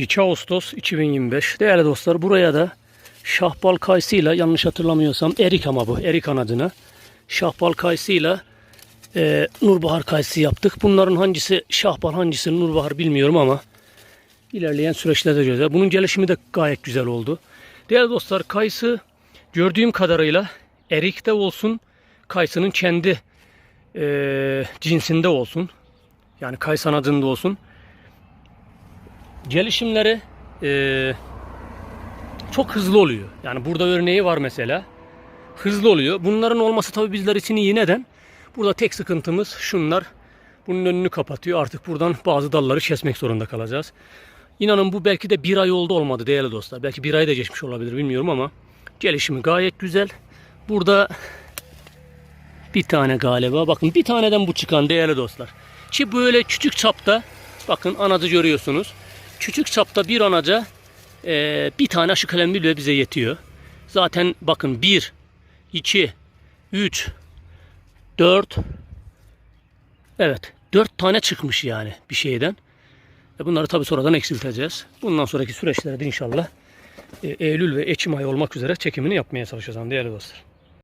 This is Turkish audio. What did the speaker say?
2 Ağustos 2025. Değerli dostlar buraya da şahbal kayısıyla yanlış hatırlamıyorsam erik ama bu erik anadına. Şahbal kayısıyla e, Nurbahar kayısı yaptık. Bunların hangisi şahbal hangisi Nurbahar bilmiyorum ama ilerleyen süreçlerde göreceğiz. Bunun gelişimi de gayet güzel oldu. Değerli dostlar kayısı gördüğüm kadarıyla erikte olsun kayısının kendi e, cinsinde olsun. Yani kayısı adında olsun. Gelişimleri e, çok hızlı oluyor. Yani burada örneği var mesela. Hızlı oluyor. Bunların olması tabii bizler için iyi. Neden? Burada tek sıkıntımız şunlar. Bunun önünü kapatıyor. Artık buradan bazı dalları kesmek zorunda kalacağız. İnanın bu belki de bir ay oldu olmadı değerli dostlar. Belki bir ay da geçmiş olabilir bilmiyorum ama gelişimi gayet güzel. Burada bir tane galiba. Bakın bir taneden bu çıkan değerli dostlar. Ki böyle küçük çapta bakın anacı görüyorsunuz. Küçük çapta bir anaca e, bir tane aşı kalem bile bize yetiyor. Zaten bakın 1, 2, 3, 4 Evet 4 tane çıkmış yani bir şeyden. E bunları tabi sonradan eksilteceğiz. Bundan sonraki süreçlerde inşallah e, Eylül ve Ekim ayı olmak üzere çekimini yapmaya çalışacağız değerli dostlar.